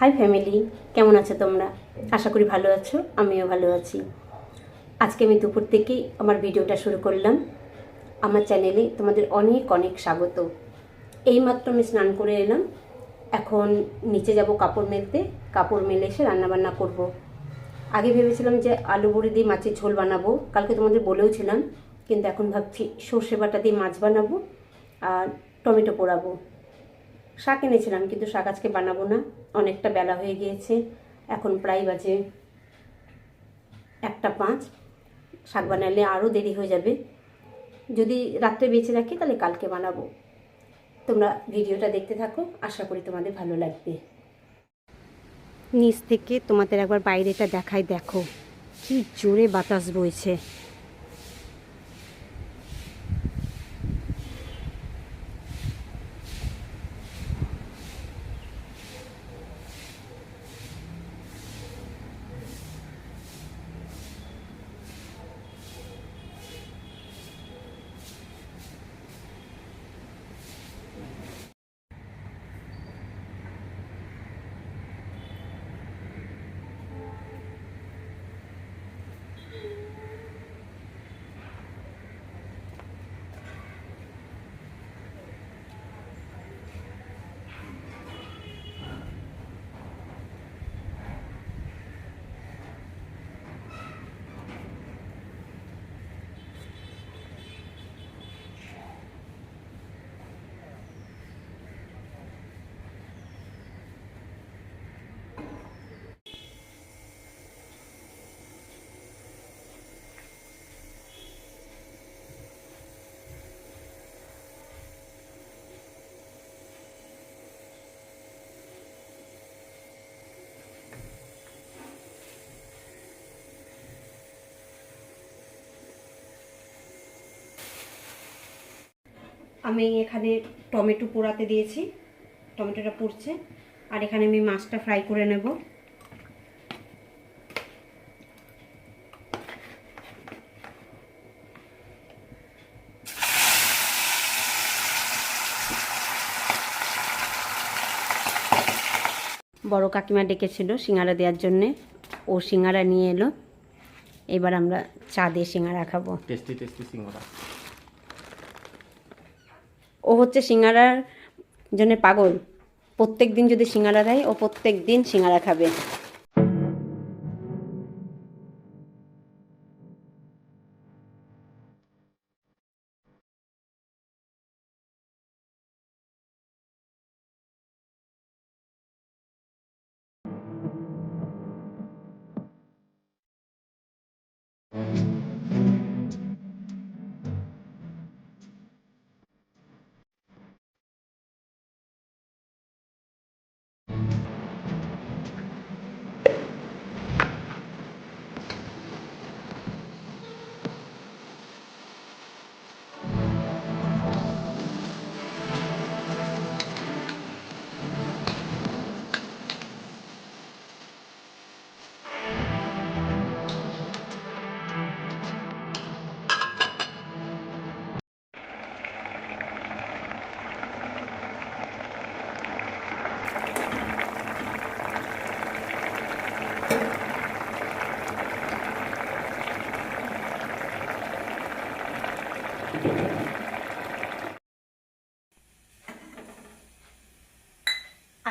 High family কেমন আছো তোমরা? আশা করি ভালো আছো, আমিও ভালো আছি। আজকে আমি দুপুর থেকেই আমার ভিডিওটা শুরু করলাম। আমার চ্যানেলে তোমাদের অনেক অনেক স্বাগত। এইমাত্র আমি স্নান করে এলাম। এখন নিচে যাব কাপড় মেলতে। কাপড় মেলে এসে রান্নাবান্না করব। আগে ভেবেছিলাম যে আলু বড়ি দিয়ে মাছের ঝোল বানাবো। কালকে তোমাদের বলেও ছিলাম কিন্তু এখন ভাবছি সর্ষে বাটা দিয়ে মাছ বানাবো আর টমেটো পোড়াবো। শাক এনেছিলাম, কিন্তু শাক আজকে বানাবো না। অনেকটা বেলা হয়ে গিয়েছে। এখন প্রায় বাজে একটা পাঁচ। শাক বানালে আরও দেরি হয়ে যাবে। যদি রাত্রে বেঁচে রাখি, তাহলে কালকে বানাবো। তোমরা ভিডিওটা দেখতে থাকো। আশা করি তোমাদের ভালো লাগবে। নিচ থেকে তোমাদের একবার বাইরেটা দেখাই দেখো। কি জোরে বাতাস বইছে। আমি এখানে টমেটো পোড়াতে দিয়েছি। টমেটোটা পুড়ছে। আর এখানে আমি মাছটা ফ্রাই করে নেব। বড় কাকিমা ডেকেছিল সিঙ্গারা দেওয়ার জন্যে। ও সিঙ্গারা নিয়ে এলো। এবার আমরা চা দিয়ে সিঙ্গারা খাব। টেস্টি টেস্টি সিঙ্গড়া ও হচ্ছে সিঙ্গারার জন্য পাগল। প্রত্যেক দিন যদি সিঙ্গারা দেয়, ও প্রত্যেক দিন সিঙ্গারা খাবে।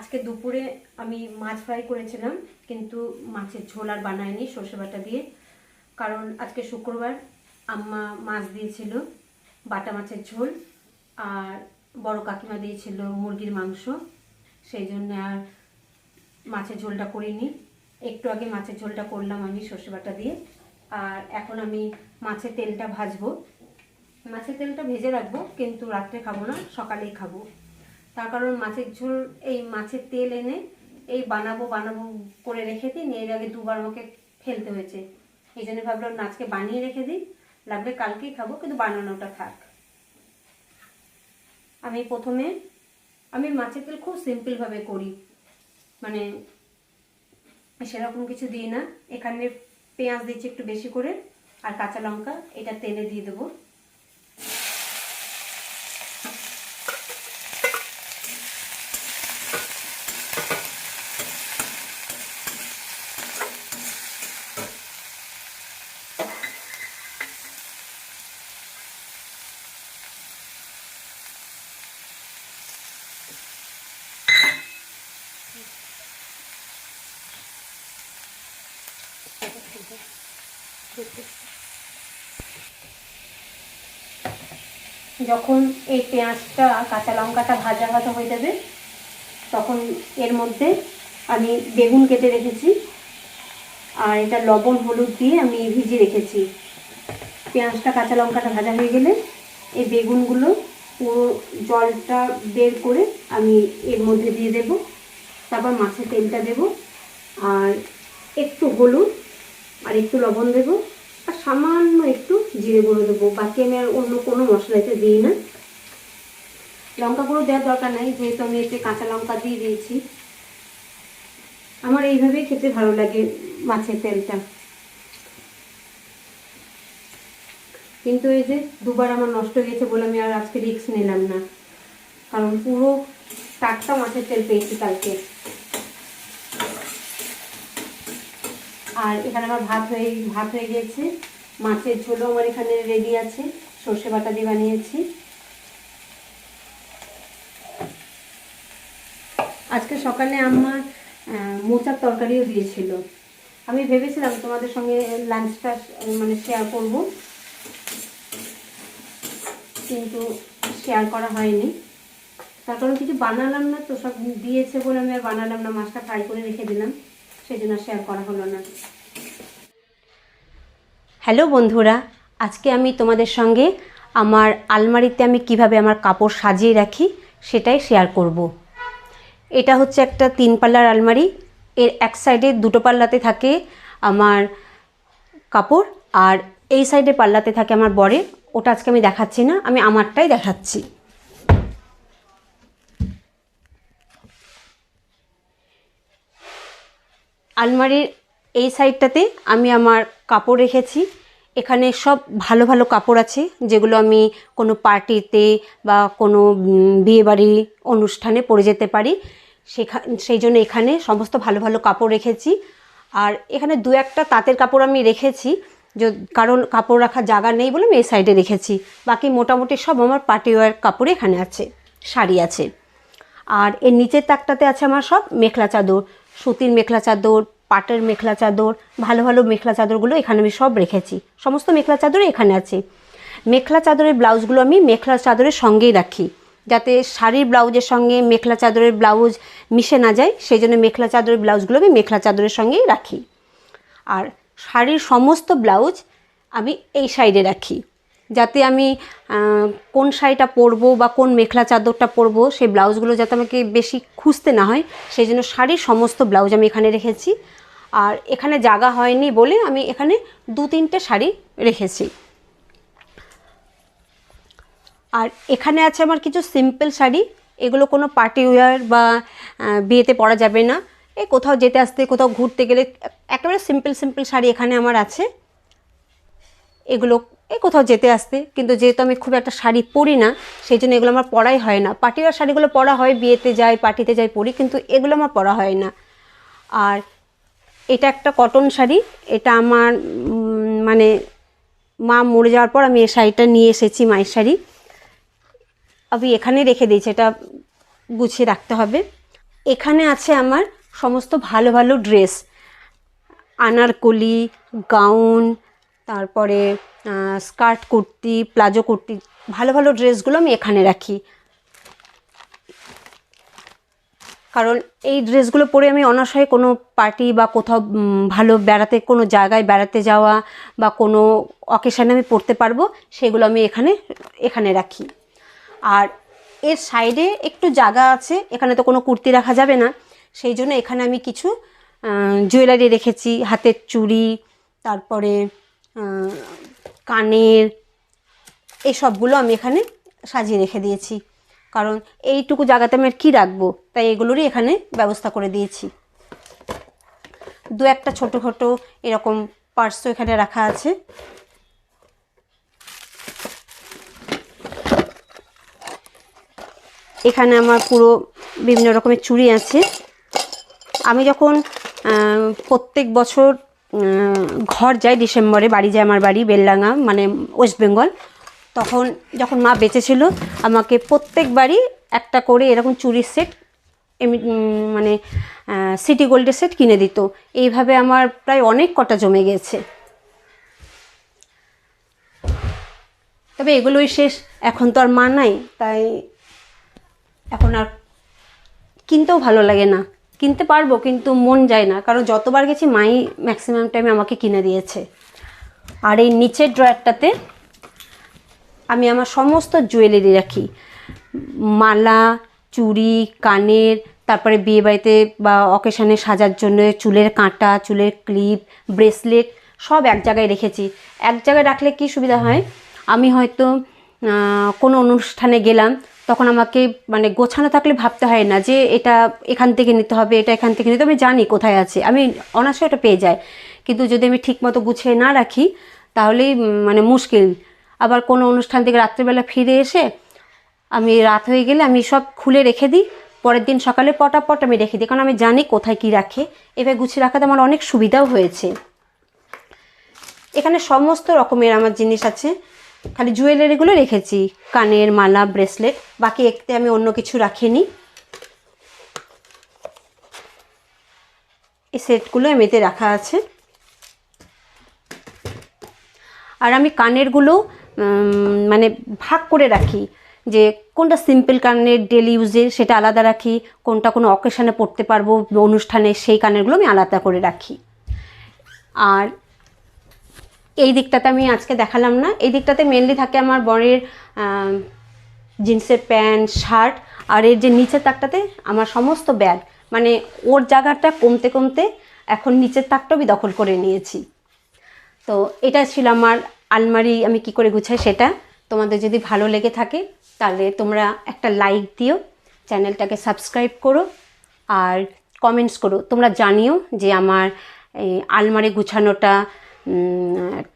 আজকে দুপুরে আমি মাছ ফ্রাই করেছিলাম, কিন্তু মাছের ঝোল আর বানায়নি সর্ষে বাটা দিয়ে। কারণ আজকে শুক্রবার, আম্মা মাছ দিয়েছিল, বাটা মাছের ঝোল, আর বড় কাকিমা দিয়েছিল মুরগির মাংস। সেই জন্য আর মাছের ঝোলটা করিনি। একটু আগে মাছের ঝোলটা করলাম আমি সর্ষে বাটা দিয়ে। আর এখন আমি মাছের তেলটা ভাজবো। মাছের তেলটা ভেজে রাখব, কিন্তু রাত্রে খাব না, সকালেই খাব। তার কারণ মাছের ঝোল, এই মাছের তেল এনে এই বানাবো বানাবো করে রেখে দিই। নিয়ে এর আগে দুবার আমাকে ফেলতে হয়েছে। এই জন্য ভাবলাম আজকে বানিয়ে রেখে দিই। লাগবে কালকেই খাব, কিন্তু বানানোটা থাক। আমি প্রথমে, আমি মাছের তেল খুব সিম্পলভাবে করি। মানে সেরকম কিছু দিই না। এখানে পেঁয়াজ দিচ্ছি একটু বেশি করে, আর কাঁচা লঙ্কা, এটা তেলে দিয়ে দেবো। যখন এই পেঁয়াজটা, কাঁচা লঙ্কাটা ভাজা ভাজা হয়ে যাবে, তখন এর মধ্যে আমি বেগুন কেটে রেখেছি, আর এটা লবণ, হলুদ দিয়ে আমি ভিজিয়ে রেখেছি। পেঁয়াজটা, কাঁচা লঙ্কাটা ভাজা হয়ে গেলে এই বেগুনগুলো পুরো জলটা বের করে আমি এর মধ্যে দিয়ে দেব, তারপর মাছের তেলটা দেব, আর একটু হলুদ আর একটু লবণ দেব, আর সামান্য একটু জিরে গুঁড়ো দেবো। বাকি আমি আর অন্য কোনো মশলা এতে দিই না। লঙ্কা গুঁড়ো দেওয়ার দরকার নাই, যেহেতু আমি এতে কাঁচা লঙ্কা দিয়ে দিয়েছি। আমার এইভাবেই খেতে ভালো লাগে মাছের তেলটা। কিন্তু এই যে দুবার আমার নষ্ট হয়েছে বলে আমি আর আজকে রিস্ক নিলাম না। কারণ পুরো টাটকা মাছের তেল পেয়েছি কালকে। আর এখানে আমার ভাত হয়ে ভাত হয়ে গিয়েছে। মাছের ঝোলও আমার এখানে রেডি আছে। সর্ষে বাটা দিয়ে বানিয়েছি। আজকে সকালে আমার মোচার তরকারিও দিয়েছিল। আমি ভেবেছিলাম তোমাদের সঙ্গে লাঞ্চটা মানে শেয়ার করব। কিন্তু শেয়ার করা হয়নি। তার কারণ কিছু বানালাম না, তো সব দিয়েছে বলে আমি আর বানালাম না। মাছটা ফ্রাই করে রেখে দিলাম। সেই জন্য শেয়ার করা হলো না হ্যালো বন্ধুরা, আজকে আমি তোমাদের সঙ্গে আমার আলমারিতে আমি কীভাবে আমার কাপড় সাজিয়ে রাখি সেটাই শেয়ার করব। এটা হচ্ছে একটা তিন পাল্লার আলমারি, এর এক সাইডে দুটো পাল্লাতে থাকে আমার কাপড় আর এই সাইডে পাল্লাতে থাকে আমার বরের, ওটা আজকে আমি দেখাচ্ছি না, আমি আমারটাই দেখাচ্ছি আলমারির এই সাইডটাতে আমি আমার কাপড় রেখেছি। এখানে সব ভালো ভালো কাপড় আছে, যেগুলো আমি কোনো পার্টিতে বা কোনো বিয়েবাড়ি অনুষ্ঠানে পরে যেতে পারি। সেখা, সেই জন্য এখানে সমস্ত ভালো ভালো কাপড় রেখেছি। আর এখানে দু একটা তাঁতের কাপড় আমি রেখেছি কারণ কাপড় রাখার জায়গা নেই বলে আমি এই সাইডে রেখেছি। বাকি মোটামুটি সব আমার পার্টি ওয়ার কাপড় এখানে আছে, শাড়ি আছে। আর এর নিচের তাকটাতে আছে আমার সব মেখলা চাদর। সুতির মেখলা চাদর, পাটের মেখলা চাদর, ভালো ভালো মেখলা চাদরগুলো এখানে আমি সব রেখেছি। সমস্ত মেখলা চাদরই এখানে আছে। মেখলা চাদরের ব্লাউজগুলো আমি মেখলা চাদরের সঙ্গেই রাখি, যাতে শাড়ির ব্লাউজের সঙ্গে মেখলা চাদরের ব্লাউজ মিশে না যায় সেই জন্য মেখলা চাদরের ব্লাউজগুলো আমি মেখলা চাদরের সঙ্গেই রাখি। আর শাড়ির সমস্ত ব্লাউজ আমি এই সাইডে রাখি। যাতে আমি কোন শাড়িটা পরবো বা কোন মেখলা চাদরটা পরবো, সেই ব্লাউজগুলো যাতে আমাকে বেশি খুঁজতে না হয়, সেই জন্য শাড়ির সমস্ত ব্লাউজ আমি এখানে রেখেছি। আর এখানে জায়গা হয়নি বলে আমি এখানে দু তিনটে শাড়ি রেখেছি। আর এখানে আছে আমার কিছু সিম্পল শাড়ি, এগুলো কোনো পার্টি ওয়্যার বা বিয়েতে পরা যাবে না। এই কোথাও যেতে আসতে, কোথাও ঘুরতে গেলে, একেবারে সিম্পল সিম্পল শাড়ি এখানে আমার আছে। এগুলো এই কোথাও যেতে আসতে। কিন্তু যেহেতু আমি খুব একটা শাড়ি পরি না সেই জন্য এগুলো আমার পরাই হয় না। পার্টির শাড়িগুলো পরা হয়, বিয়েতে যাই, পার্টিতে যাই পরি, কিন্তু এগুলো আমার পরা হয় না। আর এটা একটা কটন শাড়ি, এটা আমার মানে মা মরে যাওয়ার পর আমি এই শাড়িটা নিয়ে এসেছি মায়ের শাড়ি। আমি এখানে রেখে দিয়েছি, এটা গুছিয়ে রাখতে হবে। এখানে আছে আমার সমস্ত ভালো ভালো ড্রেস। আনারকলি, গাউন, তারপরে স্কার্ট কুর্তি, প্লাজো কুর্তি, ভালো ভালো ড্রেসগুলো আমি এখানে রাখি। কারণ এই ড্রেসগুলো পরে আমি অনাশয়ে কোনো পার্টি বা কোথাও ভালো বেড়াতে, কোনো জায়গায় বেড়াতে যাওয়া বা কোনো অকেশানে আমি পরতে পারব, সেগুলো আমি এখানে এখানে রাখি। আর এর সাইডে একটু জায়গা আছে, এখানে তো কোনো কুর্তি রাখা যাবে না, সেই জন্য এখানে আমি কিছু জুয়েলারি রেখেছি, হাতের চুড়ি, তারপরে কানের, এই সবগুলো আমি এখানে সাজিয়ে রেখে দিয়েছি। কারণ এইটুকু জায়গাতে আমি আর কী রাখব? তাই এগুলোরই এখানে ব্যবস্থা করে দিয়েছি। দু একটা ছোটো ছোটো এরকম পার্সও এখানে রাখা আছে। এখানে আমার পুরো বিভিন্ন রকমের চুড়ি আছে। আমি যখন প্রত্যেক বছর ঘর যাই ডিসেম্বরে, বাড়ি যায় আমার বাড়ি, বেলডাঙ্গা মানে ওয়েস্ট বেঙ্গল। তখন যখন মা বেঁচে ছিল আমাকে প্রত্যেকবারই একটা করে এরকম চুরির সেট এমনি মানে সিটি গোল্ডের সেট কিনে দিত। এইভাবে আমার প্রায় অনেক কটা জমে গেছে। তবে এগুলোই শেষ। এখন তো আর মা নাই, তাই এখন আর কিনতেও ভালো লাগে না। কিনতে পারব, কিন্তু মন যায় না। কারণ যতবার গেছি, মাই ম্যাক্সিমাম টাইমে আমাকে কিনে দিয়েছে। আর এই নিচের ড্রয়ারটাতে আমি আমার সমস্ত জুয়েলারি রাখি। মালা, চুড়ি, কানের, তারপরে বিয়ে বাড়িতে বা অকেশনে সাজার জন্য চুলের কাঁটা, চুলের ক্লিপ ব্রেসলেট সব এক জায়গায় রেখেছি। এক জায়গায় রাখলে কি সুবিধা হয়? আমি হয়তো কোনো অনুষ্ঠানে গেলাম তখন আমাকে মানে গোছানো থাকলে ভাবতে হয় না যে এটা এখান থেকে নিতে হবে, এটা এখান থেকে নিতে আমি জানি কোথায় আছে। আমি অনায়াসে ওটা পেয়ে যাই। কিন্তু যদি আমি ঠিকমতো গুছিয়ে না রাখি তাহলেই মানে মুশকিল। আবার কোনো অনুষ্ঠান থেকে রাত্রেবেলা ফিরে এসে আমি রাত হয়ে গেলে আমি সব খুলে রেখে দিই। পরের দিন সকালে পটাপট আমি রেখে দিই। কারণ আমি জানি কোথায় কি রাখে। এভাবে গুছিয়ে রাখাতে আমার অনেক সুবিধাও হয়েছে। এখানে সমস্ত রকমের আমার জিনিস আছে। খালি জুয়েলারিগুলো রেখেছি। কানের মালা ব্রেসলেট বাকি একতে আমি অন্য কিছু রাখিনি। এই সেটগুলো এমনিতে রাখা আছে। আর আমি কানেরগুলো মানে ভাগ করে রাখি। যে কোনটা সিম্পল কানের ডেলি ইউজের সেটা আলাদা রাখি। কোনটা কোনো অকেশানে পড়তে পারব অনুষ্ঠানে, সেই কানেরগুলো আমি আলাদা করে রাখি। আর এই দিকটাতে আমি আজকে দেখালাম না। এই দিকটাতে মেনলি থাকে আমার বরের জিন্সের প্যান্ট, শার্ট, আর এর যে নিচের তাকটাতে আমার সমস্ত ব্যাগ। মানে ওর জায়গাটা কমতে কমতে এখন নিচের তাকটাও আমি দখল করে নিয়েছি। তো এটা ছিল আমার আলমারি, আমি কি করে গুছাই সেটা। তোমাদের যদি ভালো লেগে থাকে, তাহলে তোমরা একটা লাইক দিও, চ্যানেলটাকে সাবস্ক্রাইব করো, আর কমেন্টস করো। তোমরা জানিও যে আমার এই আলমারি গুছানোটা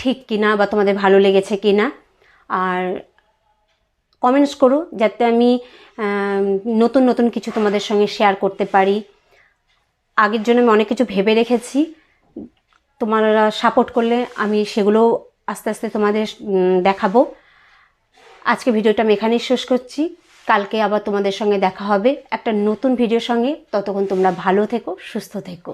ঠিক কিনা বা তোমাদের ভালো লেগেছে কিনা, আর কমেন্টস করো যাতে আমি নতুন নতুন কিছু তোমাদের সঙ্গে শেয়ার করতে পারি। আগের জন্য আমি অনেক কিছু ভেবে রেখেছি। তোমরা সাপোর্ট করলে আমি সেগুলো আস্তে আস্তে তোমাদের দেখাবো। আজকে ভিডিওটা আমি এখানেই শেষ করছি। কালকে আবার তোমাদের সঙ্গে দেখা হবে। একটা নতুন ভিডিওর সঙ্গে। ততক্ষণ তোমরা ভালো থেকো, সুস্থ থেকো।